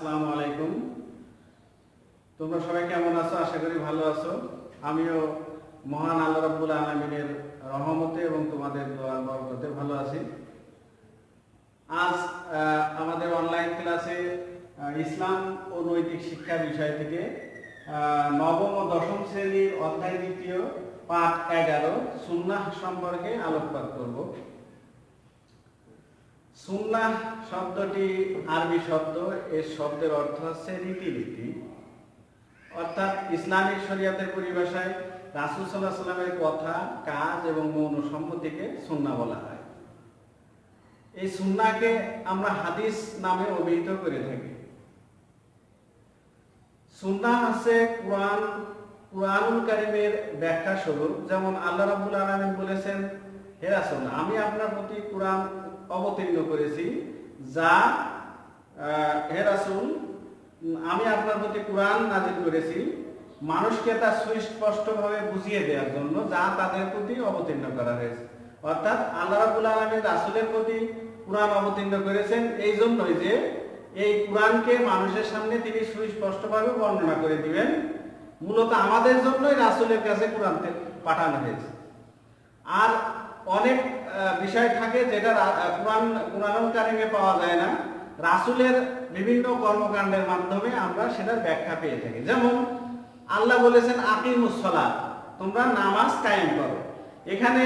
আসসালামু আলাইকুম। তোমরা সবাই কেমন আছো? আশা করি ভালো আছো। আমিও মহান আল্লাহ রাব্বুল আলামিনের রহমতে এবং তোমাদের দোয়ার বরকতে ভালো আছি। আজ আমাদের অনলাইন ক্লাসে ইসলাম ও নৈতিক শিক্ষা বিষয় থেকে নবম ও দশম শ্রেণির অধ্যায় দ্বিতীয়, পাঠ এগারো, সুন্নাহ সম্পর্কে আলোকপাত করব। সুন্নাহ শব্দটি আরবি শব্দ, এর শব্দের অর্থ হচ্ছে রীতিনীতি। অর্থাৎ ইসলামিক শরিয়াতের পরিভাষায় রাসুল সাল্লাহ সাল্লামের কথা, কাজ এবং মৌন সম্মতিকে সুন্না বলা হয়। এই সুন্নাকে আমরা হাদিস নামে অভিহিত করে থাকি। সুন্না হচ্ছে কোরআন, কোরআনুল কারিমের ব্যাখ্যা স্বরূপ, যেমন আল্লাহ রাব্বুল আলামিন বলেছেন, হে রাসূল, আমি আপনার প্রতি কোরআন অবতীর্ণ করেছি যা আহ, হে রাসূল আমি আপনার প্রতি কোরআন নাজিল করেছি মানুষকে তা সুস্পষ্টভাবে বুঝিয়ে দেওয়ার জন্য যা তাদের প্রতি অবতীর্ণ করা হয়েছে। অর্থাৎ আল্লাহ রাব্বুল আলামিন রাসূলের প্রতি কোরআন অবতীর্ণ করেছেন এই জন্যই যে এই কোরআনকে মানুষের সামনে তিনি সুস্পষ্টভাবে বর্ণনা করে দিবেন। মূলত আমাদের জন্যই রাসুলের কাছে কোরআন পাঠানো হয়েছে। আর অনেক বিষয় থাকে যেটা কোরআন কোরআন কারিমে পাওয়া যায় না। রাসূলের বিভিন্ন কর্মকাণ্ডের মাধ্যমে আমরা সেটার ব্যাখ্যা পেয়ে থাকি। যেমন, আল্লাহ বলেছেন, আকিমুস সালাত তোমরা নামাজ কায়েম করো। এখানে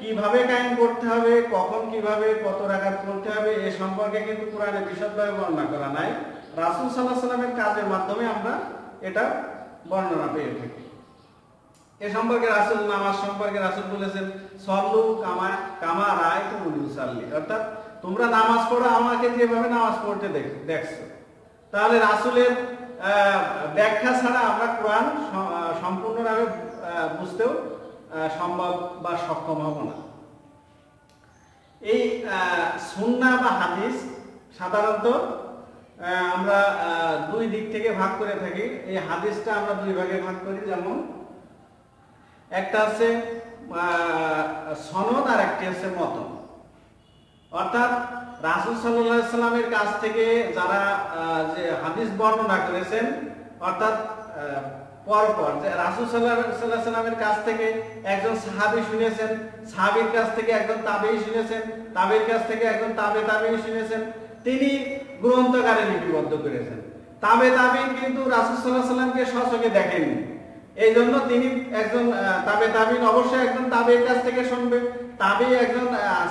কীভাবে কায়েম করতে হবে, কখন কীভাবে, কত রাকাত করতে হবে, এ সম্পর্কে কিন্তু কোরআনে বিশদভাবে বর্ণনা করা নাই। রাসূল আলাইহি সাল্লামের কাজের মাধ্যমে আমরা এটা বর্ণনা পেয়ে থাকি। এ সম্পর্কে রাসূল নামাজ সম্পর্কে রাসূল বলেছেন, সল্লু কামা কামা রায় তুমি মুসাল্লি অর্থাৎ তোমরা নামাজ পড়ো, আমাকে যেভাবে নামাজ পড়তে দেখ- দেখছ। তাহলে রাসূলের ব্যাখ্যা ছাড়া আমরা কোরআন সম্পূর্ণভাবে বুঝতেও সম্ভব বা সক্ষম হব না। এই সুন্না বা হাদিস সাধারণত আমরা দুই দিক থেকে ভাগ করে থাকি। এই হাদিসটা আমরা দুই ভাগে ভাগ করি, যেমন একটা আহ, সনদ আর একটি হচ্ছে মতন। অর্থাৎ রাসুল সাল্লাহ সাল্লামের কাছ থেকে যারা যে হাদিস বর্ণনা করেছেন অর্থাৎ পরপর যে রাসুল সাল্লাহ সাল্লামের কাছ থেকে একজন সাহাবি শুনেছেন সাহাবির কাছ থেকে একজন তাবেই শুনেছেন তাবের কাছ থেকে একজন তাবে তাবেই শুনেছেন তিনি গ্রন্থকারে লিপিবদ্ধ করেছেন। তাবে তাবিন কিন্তু রাসুল সাল্লাহ সাল্লামকে সচকে দেখেননি। এই জন্য তিনি একজন তাবে তাবিন অবশ্যই একজন তাবের কাছ থেকে শুনবে তাবে একজন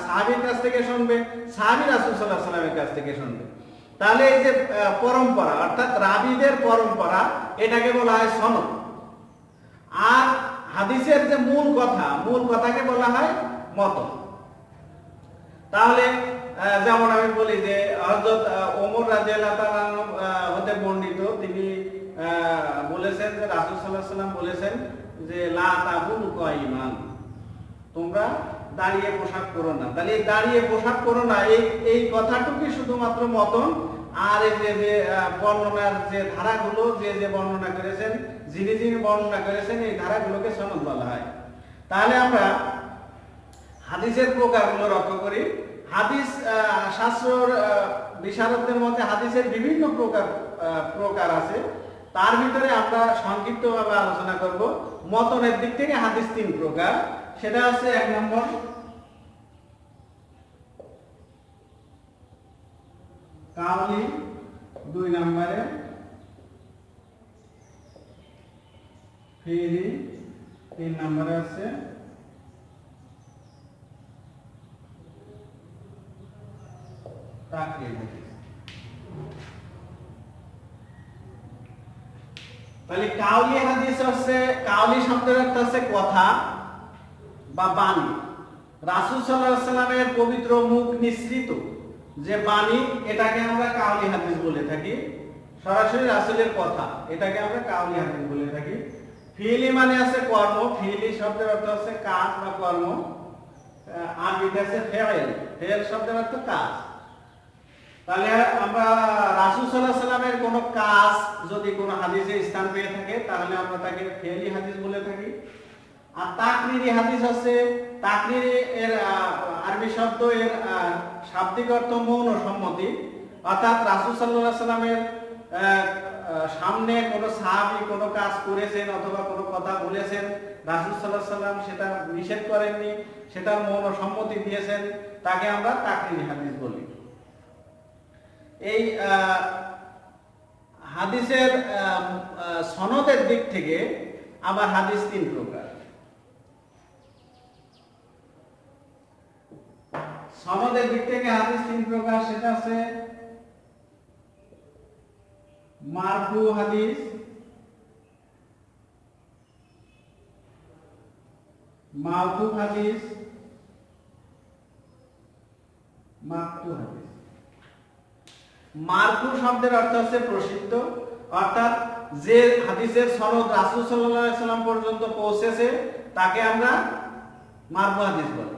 সাহাবীর কাছ থেকে শুনবে সাহাবী রাসূল আলাইহি সাল্লামের কাছ থেকে শুনবে। তাহলে এই যে পরম্পরা অর্থাৎ রাবীদের পরম্পরা এটাকে বলা হয় সনদ। আর হাদিসের যে মূল কথা মূল কথাকে বলা হয় মত। তাহলে যেমন আমি বলি যে হযরত আহ, ওমর রাদিয়াল্লাহু তাআলা হতে বর্ণিত বলেছেন যে রাসূল আলাইহি সাল্লাম বলেছেন যে লা তাবুল কাইমান। তোমরা দাঁড়িয়ে পোশাক করো না। তাহলে দাঁড়িয়ে পোশাক করো না এই এই কথাটুকুই শুধুমাত্র মতন। আর এই যে যে বর্ণনার যে ধারাগুলো যে যে বর্ণনা করেছেন যিনি যিনি বর্ণনা করেছেন এই ধারাগুলোকে সনদ বলা হয়। তাহলে আমরা হাদিসের প্রকারগুলো লক্ষ্য করি। হাদিস আহ, বিশারদদের মধ্যে হাদিসের বিভিন্ন প্রকার প্রকার আছে। তার ভিতরে আমরা সংক্ষিপ্তভাবে আলোচনা করব। মতনের দিক থেকে হাদিস তিন প্রকার। সেটা হচ্ছে এক নম্বর, কাউলি, দুই নম্বরে, ফিরি, তিন নম্বরে আছে তাকরির তাহলে কাউলি হাদিস হচ্ছে, কাউলি শব্দের অর্থ হচ্ছে কথা বা বাণী। রাসূল সাল্লামের পবিত্র মুখ নিঃসৃত। যে বাণী, এটাকে আমরা কাউলি হাদিস বলে থাকি। সরাসরি রাসূলের কথা, এটাকে আমরা কাউলি হাদিস বলে থাকি। ফিলি মানে আছে কর্ম ফিলি শব্দের অর্থ হচ্ছে কাজ বা কর্ম। আরবিতে আছে ফেল ফেল শব্দের অর্থ কাজ। তাহলে আমরা রাসূল আলাইহি সাল্লামের কোনো কাজ যদি কোনো হাদিসে স্থান পেয়ে থাকে, তাহলে আমরা তাকে ফেলি হাদিস বলে থাকি। আর তাকরিরি হাদিস হচ্ছে, তাকরিরি এর আরবি শব্দ এর শাব্দিক অর্থ মৌন সম্মতি। অর্থাৎ রাসূল আলাইহি সাল্লামের সামনে কোনো সাহাবি কোনো কাজ করেছেন অথবা কোনো কথা বলেছেন, রাসুল সাল্লাহ সাল্লাম সেটা নিষেধ করেননি, সেটার মৌন সম্মতি দিয়েছেন, তাকে আমরা তাকরিরি হাদিস এই হাদিসের সনদের দিক থেকে আবার হাদিস তিন প্রকার। সনদের দিক থেকে হাদিস তিন প্রকার, সেটা আছে মারফু হাদিস মাউকুফ হাদিস মাকতু হাদিস। মারফু শব্দের অর্থ হচ্ছে প্রসিদ্ধ। অর্থাৎ যে হাদিসের সনদ রাসুল সাল্লাম পর্যন্ত পৌঁছেছে, তাকে আমরা মারফু হাদিস বলি।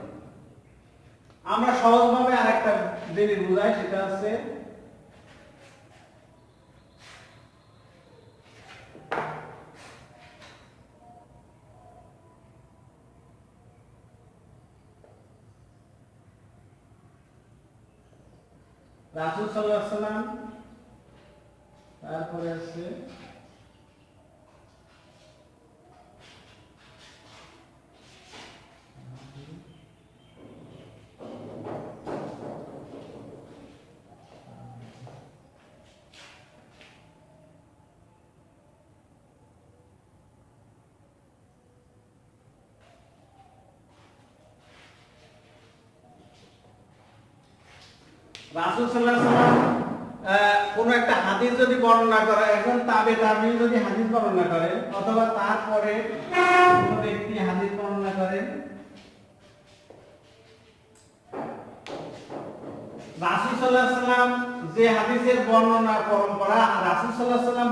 আমরা সহজভাবে আরেকটা জিনিস বুঝাই, সেটা হচ্ছে রাসূল আলাইহি সাল্লাম তারপরে আছে তাবে তাবি যে হাদিসের বর্ণনা পরম্পরা রাসূল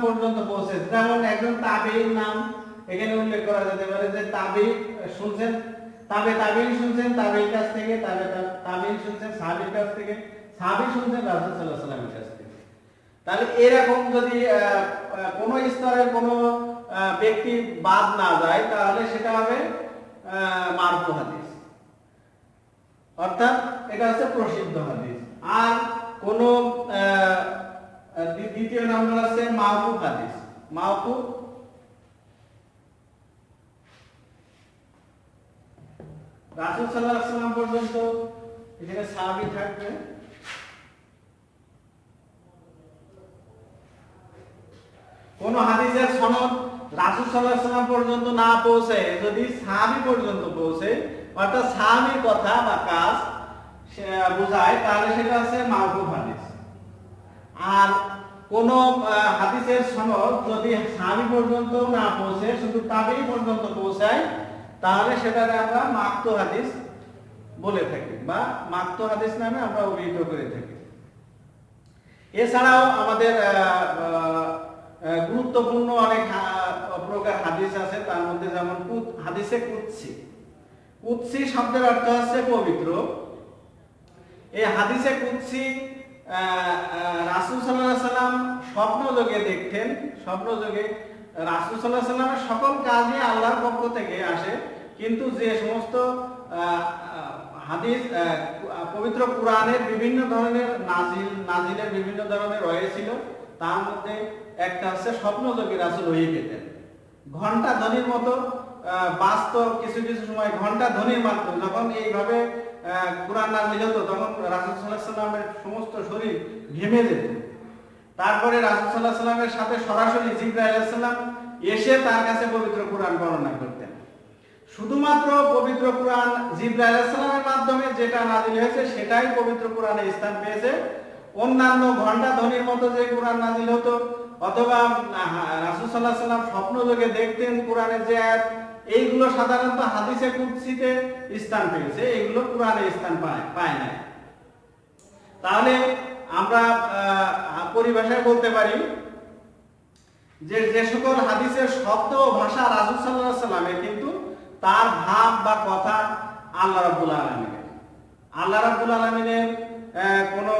পর্যন্ত পৌঁছেছে যেমন একজন তাবেঈর নাম এখানে উল্লেখ করা যেতে পারে যে তাবেঈ শুনছেন? তাবে তাবেঈ শুনছেন তাবেঈর কাছ থেকে, তাবে তাবেঈ শুনছেন, সাহাবীর কাছ থেকে। সাহাবী শুনছেন কাছ থেকে তাহলে এরকম যদি কোনো স্তরের ব্যক্তি বাদ না যায়, তাহলে সেটা হবে মারফু হাদিস। অর্থাৎ এটা হচ্ছে প্রসিদ্ধ হাদিস। আর কোন দ্বিতীয় নাম্বার আছে মাহফুক হাদিস। মাহফুক রাসূল সাল্লাম পর্যন্ত এখানে সাহাবী থাকবে কোন হাদিসের সনদ রাসূল সাল্লাল্লাহু পর্যন্ত না পৌঁছে যদি সাহাবী পর্যন্ত পৌঁছে অর্থাৎ সাহাবীর কথা বা কাজ বোঝায় তাহলে সেটা হচ্ছে মাহফুজ হাদিস। আর কোন হাদিসের সনদ যদি সাহাবী পর্যন্ত না পৌঁছে শুধু তাবেই পর্যন্ত পৌঁছায় তাহলে সেটাকে আমরা মাকতু হাদিস বলে থাকি বা মাকতু হাদিস নামে আমরা অভিহিত করে থাকি। এছাড়াও আমাদের আহ, গুরুত্বপূর্ণ অনেক প্রকার হাদিস আছে, তার মধ্যে যেমন হাদিসে কুৎসি। কুৎসি শব্দের অর্থ হচ্ছে পবিত্র। এই হাদিসে কুৎসি রাসুল সাল্লাহ সাল্লাম স্বপ্ন যোগে দেখতেন। স্বপ্ন যোগে রাসুল সাল্লাহ সাল্লামের সকল কাজই আল্লাহর পক্ষ থেকে আসে। কিন্তু যে সমস্ত হাদিস পবিত্র কোরআনের বিভিন্ন ধরনের নাজিল, নাজিলের বিভিন্ন ধরনের রয়েছিল তার মধ্যে একটা হচ্ছে স্বপ্ন যোগে রাসুল হয়ে পেতেন ঘণ্টা ধ্বনির মতো বাস্তব কিছু কিছু সময় ঘণ্টা ধ্বনির মাধ্যমে যখন এইভাবে কোরআন নাজিল হতো, তখন রাসুল সাল্লাহ সাল্লামের সমস্ত শরীর ঘেমে যেত। তারপরে রাসুল সাল্লাহ সাল্লামের সাথে সরাসরি জিব্রাইল আলাইহিস সালাম এসে তার কাছে পবিত্র কোরআন বর্ণনা করতেন। শুধুমাত্র পবিত্র কোরআন জিব্রাইল আলাইহিস সালামের মাধ্যমে যেটা নাজিল হয়েছে, সেটাই পবিত্র কোরআনে স্থান পেয়েছে। অন্যান্য ঘণ্টা ধ্বনির মতো যে কোরআন নাজিল হতো, অথবা রাসূল আলাইহি সাল্লাম স্বপ্ন যোগে দেখতেন কোরআনের যে আয়াত, এইগুলো সাধারণত হাদিসে, কুদসিতে স্থান পেয়েছে এগুলো কোরআনে স্থান পায় পায় না তাহলে আমরা পরিভাষায় বলতে পারি যে যে সকল হাদিসের শব্দ ও ভাষা রাসূল আলাইহি সাল্লামের কিন্তু তার ভাব বা কথা আল্লাহ রাব্বুল আলামিনের। আল্লাহ রাব্বুল আলামিনের কোনো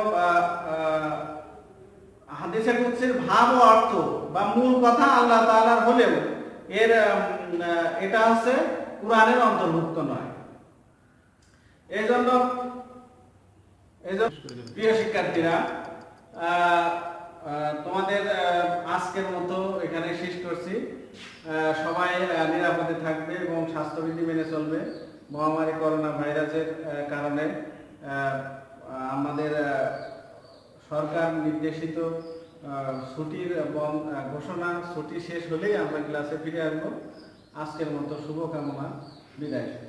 হাদিসে কুদসির ভাব ও অর্থ বা মূল কথা আল্লাহ তাআলার হলেও এর এটা হচ্ছে কোরআনের অন্তর্ভুক্ত নয়। এই জন্য প্রিয় শিক্ষার্থীরা তোমাদের আজকের মতো এখানে শেষ করছি। সবাই নিরাপদে থাকবে এবং স্বাস্থ্যবিধি মেনে চলবে। মহামারী করোনা ভাইরাসের কারণে আহ, আমাদের সরকার নির্দেশিত ছুটির এবং ঘোষণা ছুটি শেষ হলেই আমরা ক্লাসে ফিরে আসব। আজকের মতো শুভকামনা, বিদায়।